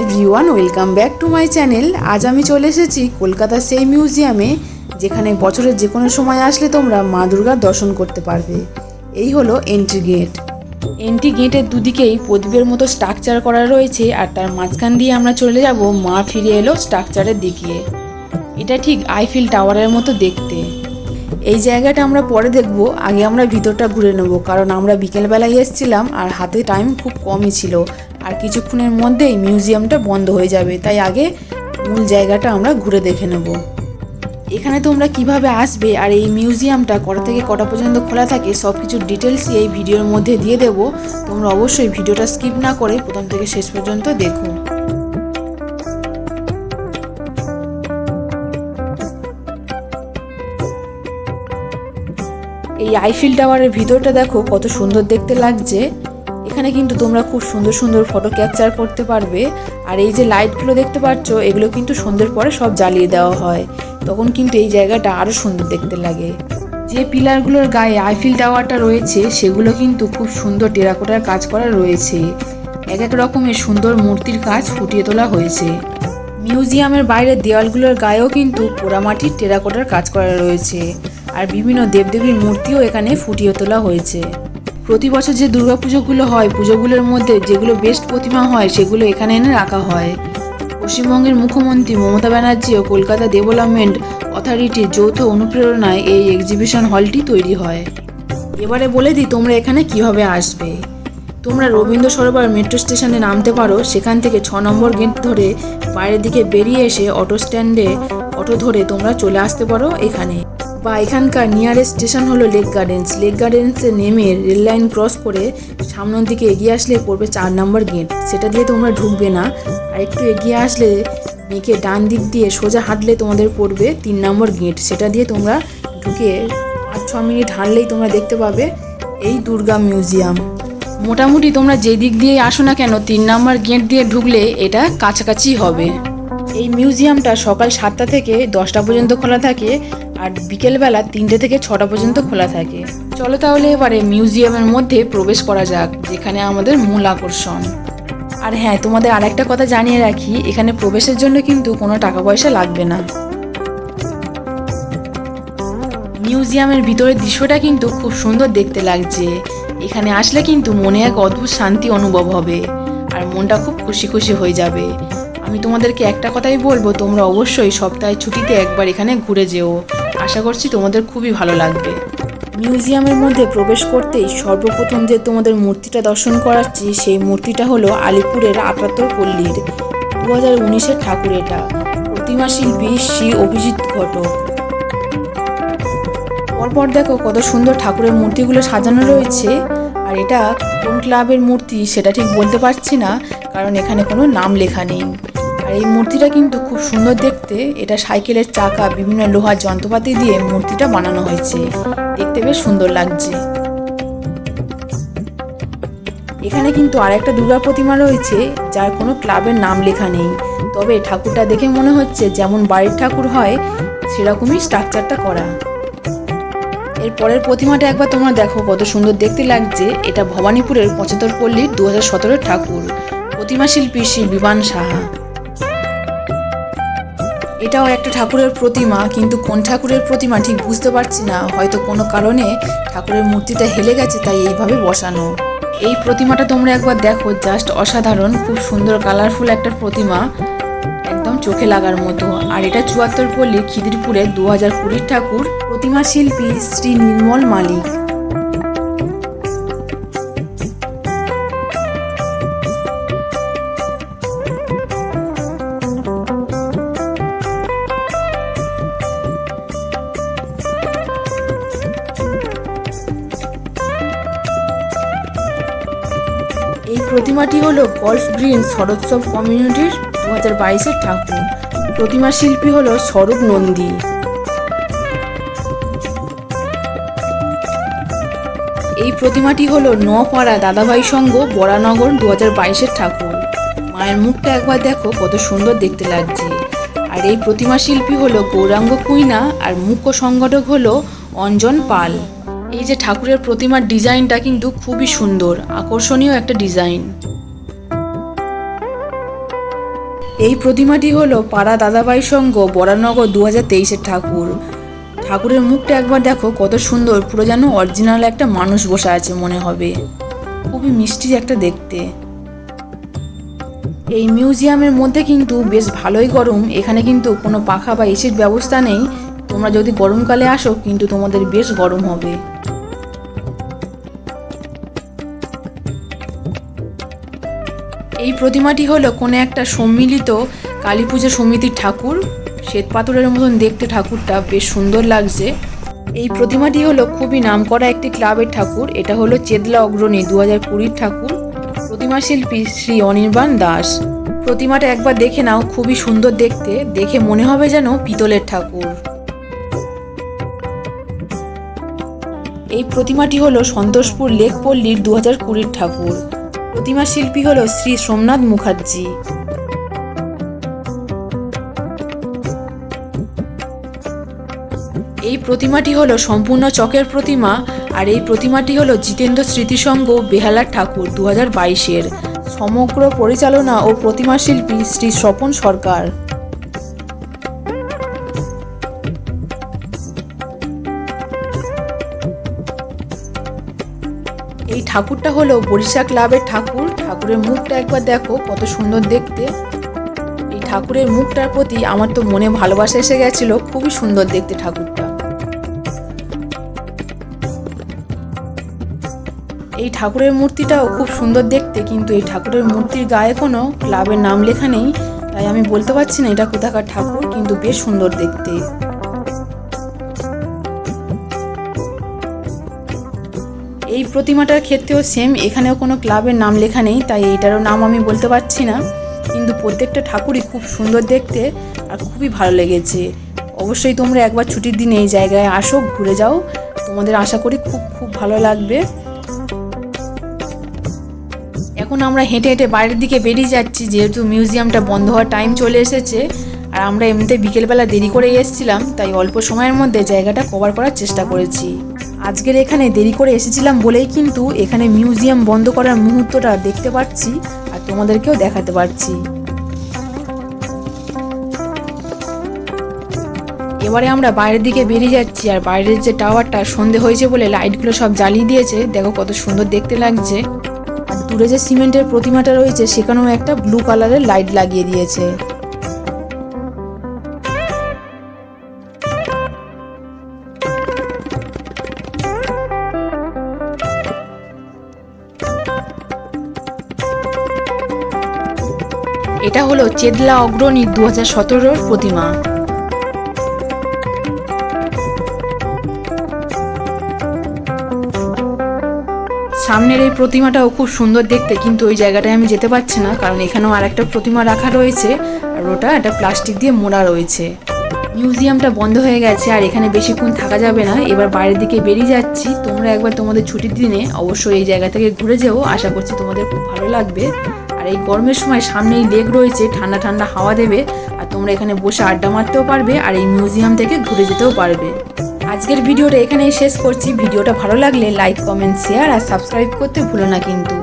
Everyone welcome back to my channel আজ আমি চলে এসেছি কলকাতার সেই মিউজিয়ামে যেখানে বছরের যে কোনো সময় আসলে তোমরা মা দুর্গার দর্শন করতে পারবে। এই হলো এন্ট্রি গেট এন্ট্রি গেটের দুদিকেই প্রদীপের মতো স্ট্রাকচার করা রয়েছে, আর তার মাঝখান দিয়ে আমরা চলে যাব মা ফিরে এলো স্ট্রাকচারের দিকে। এটা ঠিক আইফিল টাওয়ারের মতো দেখতে। এই জায়গাটা আমরা পরে দেখব, আগে আমরা ভিতরটা ঘুরে নেব, কারণ আমরা বিকেলবেলায় এসেছিলাম, আর হাতে টাইম খুব কমই ছিল। আর কিছুক্ষণের মধ্যেই মিউজিয়ামটা বন্ধ হয়ে যাবে। তাই আগে মূল জায়গাটা আমরা ঘুরে দেখে নেব। এখানে তোমরা কীভাবে আসবে আর এই মিউজিয়ামটা কটা থেকে কটা পর্যন্ত খোলা থাকে সব কিছু ডিটেলসই এই ভিডিওর মধ্যে দিয়ে দেব। তোমরা অবশ্যই ভিডিওটা স্কিপ না করে প্রথম থেকে শেষ পর্যন্ত দেখো। এই আইফিল টাওয়ারের ভিতরটা দেখো কত সুন্দর দেখতে লাগছে। এখানে কিন্তু তোমরা খুব সুন্দর সুন্দর ফটো ক্যাপচার করতে পারবে। আর এই যে লাইটগুলো দেখতে পাচ্ছ এগুলো কিন্তু সন্ধ্যের পরে সব জ্বালিয়ে দেওয়া হয়। তখন কিন্তু এই জায়গাটা আরও সুন্দর দেখতে লাগে। যে পিলারগুলোর গায়ে আইফিল টাওয়ারটা রয়েছে, সেগুলো কিন্তু খুব সুন্দর টেরাকোটার কাজ করা রয়েছে। এক এক রকমের সুন্দর মূর্তির কাজ ফুটিয়ে তোলা হয়েছে। মিউজিয়ামের বাইরের দেওয়ালগুলোর গায়েও কিন্তু পোড়ামাটির টেরাকোটার কাজ করা রয়েছে। আর বিভিন্ন দেবদেবীর মূর্তিও এখানে ফুটিয়ে তোলা হয়েছে। প্রতি বছর যে দুর্গাপুজোগুলো হয়, পুজোগুলোর মধ্যে যেগুলো বেস্ট প্রতিমা হয়, সেগুলো এখানে এনে রাখা হয়। পশ্চিমবঙ্গের মুখ্যমন্ত্রী মমতা ব্যানার্জি ও কলকাতা ডেভেলপমেন্ট অথরিটির যৌথ অনুপ্রেরণায় এই এক্সিবিশন হলটি তৈরি হয়। এবারে বলে দিই, তোমরা এখানে কীভাবে আসবে? তোমরা রবীন্দ্র সরোবর মেট্রো স্টেশনে নামতে পারো, সেখান থেকে ছ নম্বর গেট ধরে বাইরের দিকে বেরিয়ে এসে অটো স্ট্যান্ডে অটো ধরে তোমরা চলে আসতে পারো এখানে। বা এখানকার নিয়ারেস্ট স্টেশন হলো লেক গার্ডেন্স লেক গার্ডেন্সে নেমে রেল লাইন ক্রস করে সামনের দিকে এগিয়ে আসলে পড়বে চার নম্বর গেট সেটা দিয়ে তোমরা ঢুকবে না। আর একটু এগিয়ে আসলে মেয়েকে ডান দিক দিয়ে সোজা হাঁটলে তোমাদের পড়বে তিন নম্বর গেট সেটা দিয়ে তোমরা ঢুকে পাঁচ, ছ মিনিট হাঁটলেই তোমরা দেখতে পাবে এই দুর্গা মিউজিয়াম মোটামুটি তোমরা যে দিক দিয়ে আসো না কেন, তিন নম্বর গেট দিয়ে ঢুকলে এটা কাছাকাছি হবে। এই মিউজিয়ামটা সকাল সাতটা থেকে দশটা পর্যন্ত খোলা থাকে। আর বিকেলবেলা তিনটে থেকে ছটা পর্যন্ত খোলা থাকে। চলো তাহলে এবারে মিউজিয়ামের মধ্যে প্রবেশ করা যাক, যেখানে আমাদের মূল আকর্ষণ। আর হ্যাঁ তোমাদের আরেকটা কথা জানিয়ে রাখি, এখানে প্রবেশের জন্য কিন্তু কোনো টাকা পয়সা লাগবে না। মিউজিয়ামের ভিতরের দৃশ্যটা কিন্তু খুব সুন্দর দেখতে লাগছে। এখানে আসলে কিন্তু মনে এক অদ্ভুত শান্তি অনুভব হবে, আর মনটা খুব খুশি খুশি হয়ে যাবে। আমি তোমাদেরকে একটা কথাই বলব, তোমরা অবশ্যই সপ্তাহে ছুটিতে একবার এখানে ঘুরে যেও। আশা করছি তোমাদের খুবই ভালো লাগবে। মিউজিয়ামের মধ্যে প্রবেশ করতেই সর্বপ্রথম যে তোমাদের মূর্তিটা দর্শন করাচ্ছি, সেই মূর্তিটা হলো আলিপুরের আটাত্তর পল্লীর দু হাজার উনিশের ঠাকুর এটা। প্রতিমা শিল্পী শ্রী অভিজিৎ ঘটক। পরপর দেখো কত সুন্দর ঠাকুরের মূর্তিগুলো সাজানো রয়েছে। আর এটা কোন ক্লাবের মূর্তি সেটা ঠিক বলতে পারছি না, কারণ এখানে কোনো নাম লেখা নেই। আর এই মূর্তিটা কিন্তু খুব সুন্দর দেখতে। এটা সাইকেলের চাকা, বিভিন্ন লোহার যন্ত্রপাতি দিয়ে মূর্তিটা বানানো হয়েছে। দেখতে বেশ সুন্দর লাগছে। এখানে কিন্তু আর একটা দুর্গা প্রতিমা রয়েছে, যার কোনো ক্লাবের নাম লেখা নেই। তবে ঠাকুরটা দেখে মনে হচ্ছে যেমন বাড়ির ঠাকুর হয়, সেরকমই স্ট্রাকচারটা করা। এর পরের প্রতিমাটা একবার তোমরা দেখো, কত সুন্দর দেখতে লাগছে। এটা ভবানীপুরের পঁচাত্তর পল্লীর দু হাজার ঠাকুর। প্রতিমা শিল্পী শ্রী বিমান সাহা। এটাও একটা ঠাকুরের প্রতিমা, কিন্তু কোন ঠাকুরের প্রতিমা ঠিক বুঝতে পারছি না। হয়তো কোনো কারণে ঠাকুরের মূর্তিটা হেলে গেছে, তাই এইভাবে বসানো। এই প্রতিমাটা তোমরা একবার দেখো, জাস্ট অসাধারণ, খুব সুন্দর, কালারফুল একটা প্রতিমা। একদম চোখে লাগার মতো। আর এটা চুয়াত্তর পল্লী খিদিরপুরের দু হাজার কুড়ির ঠাকুর। প্রতিমা শিল্পী শ্রী নির্মল মালিক। প্রতিমাটি হলো গল্ফ গ্রিন শরৎসব কমিউনিটির দু হাজার বাইশের ঠাকুর। প্রতিমা শিল্পী হলো স্বরূপ নন্দী। এই প্রতিমাটি হলো নপাড়া দাদাভাই সংঘ বরানগর দু হাজার বাইশের ঠাকুর। মায়ের মুখটা একবার দেখো, কত সুন্দর দেখতে লাগছে। আর এই প্রতিমা শিল্পী হলো গৌরাঙ্গ কুইনা আর মুখ্য সংগঠক হলো অঞ্জন পাল। এই যে ঠাকুরের প্রতিমার ডিজাইনটা কিন্তু খুবই সুন্দর, আকর্ষণীয় একটা ডিজাইন। এই প্রতিমাটি হলো পাড়া দাদাবাই সংঘ বরানগর দু হাজার তেইশের ঠাকুর। ঠাকুরের মুখটা একবার দেখো, কত সুন্দর, পুরো যেন অরিজিনাল একটা মানুষ বসে আছে মনে হবে। খুবই মিষ্টি একটা দেখতে। এই মিউজিয়ামের মধ্যে কিন্তু বেশ ভালোই গরম, এখানে কিন্তু কোনো পাখা বা এসির ব্যবস্থা নেই। তোমরা যদি গরমকালে আসো, কিন্তু তোমাদের বেশ গরম হবে। এই প্রতিমাটি হলো কোনো একটা সম্মিলিত কালী পুজো সমিতির ঠাকুর। শ্বেত পাথরের মতন দেখতে ঠাকুরটা বেশ সুন্দর লাগছে। এই প্রতিমাটি হলো খুবই নামকরা একটি ক্লাবের ঠাকুর। এটা হলো চেদলা অগ্রণী দু হাজার কুড়ির ঠাকুর। প্রতিমা শিল্পী শ্রী অনির্বাণ দাস। প্রতিমাটা একবার দেখে নাও, খুবই সুন্দর দেখতে। দেখে মনে হবে যেন পিতলের ঠাকুর। এই প্রতিমাটি হলো সন্তোষপুর লেকপল্লীর দু হাজার কুড়ির ঠাকুর। প্রতিমা শিল্পী হল শ্রী সোমনাথ মুখার্জি। এই প্রতিমাটি হলো সম্পূর্ণ চকের প্রতিমা আর এই প্রতিমাটি হলো জিতেন্দ্র স্মৃতিসংঘ বেহালার ঠাকুর দু হাজার সমগ্র পরিচালনা ও প্রতিমা শিল্পী শ্রী স্বপন সরকার। ঠাকুরটা হলো বরিশা ক্লাবের ঠাকুর। ঠাকুরের মুখটা একবার দেখো, কত সুন্দর দেখতে। এই ঠাকুরের মুখটার প্রতি আমার তো মনে ভালোবাসা এসে গেছিল, খুবই সুন্দর দেখতে ঠাকুরটা। এই ঠাকুরের মূর্তিটাও খুব সুন্দর দেখতে, কিন্তু এই ঠাকুরের মূর্তির গায়ে কোনো ক্লাবের নাম লেখা নেই। তাই আমি বলতে পারছি না এটা কোথাকার ঠাকুর, কিন্তু বেশ সুন্দর দেখতে। এই প্রতিমাটার ক্ষেত্রেও সেম এখানেও কোনো ক্লাবের নাম লেখা নেই, তাই এইটারও নাম আমি বলতে পারছি না। কিন্তু প্রত্যেকটা ঠাকুরই খুব সুন্দর দেখতে আর খুবই ভালো লেগেছে। অবশ্যই তোমরা একবার ছুটির দিনে এই জায়গায় আসো, ঘুরে যাও। তোমাদের আশা করি খুব খুব ভালো লাগবে। এখন আমরা হেঁটে হেঁটে বাইরের দিকে বেরিয়ে যাচ্ছি, যেহেতু মিউজিয়ামটা বন্ধ হওয়ার টাইম চলে এসেছে। আর আমরা এমনিতে বিকেলবেলা দেরি করে এসেছিলাম, তাই অল্প সময়ের মধ্যে জায়গাটা কভার করার চেষ্টা করেছি। আজকের এখানে দেরি করে এসেছিলাম বলেই কিন্তু এখানে মিউজিয়াম বন্ধ করার মুহূর্তটা দেখতে পাচ্ছি আর তোমাদেরকেও দেখাতে পারছি। এবারে আমরা বাইরের দিকে বেরিয়ে যাচ্ছি আর বাইরের যে টাওয়ারটা সন্ধে হয়েছে বলে লাইটগুলো সব জ্বালিয়ে দিয়েছে। দেখো কত সুন্দর দেখতে লাগছে। আর দূরে যে সিমেন্টের প্রতিমাটা রয়েছে, সেখানেও একটা ব্লু কালারের লাইট লাগিয়ে দিয়েছে। এটা হলো চেদলা অগ্রণী দু হাজার সতেরোর প্রতিমা। সামনের এই প্রতিমাটাও খুব সুন্দর দেখতে, কিন্তু ওই জায়গাটায় আমি যেতে পারছি না, কারণ এখানেও আর একটা প্রতিমা রাখা রয়েছে, আর ওটা একটা প্লাস্টিক দিয়ে মোড়া রয়েছে। মিউজিয়ামটা বন্ধ হয়ে গেছে, আর এখানে বেশিক্ষণ থাকা যাবে না। এবার বাইরের দিকে বেরিয়ে যাচ্ছি। তোমরা একবার তোমাদের ছুটির দিনে অবশ্যই এই জায়গা থেকে ঘুরে যাও। আশা করছি তোমাদের খুব ভালো লাগবে। আর এই গরমের সময় সামনেই লেক রয়েছে, ঠান্ডা ঠান্ডা হাওয়া দেবে, আর তোমরা এখানে বসে আড্ডা মারতেও পারবে আর এই মিউজিয়াম থেকে ঘুরে যেতেও পারবে। আজকের ভিডিওটা এখানেই শেষ করছি। ভিডিওটা ভালো লাগলে লাইক কমেন্ট শেয়ার আর সাবস্ক্রাইব করতে ভুলো না কিন্তু।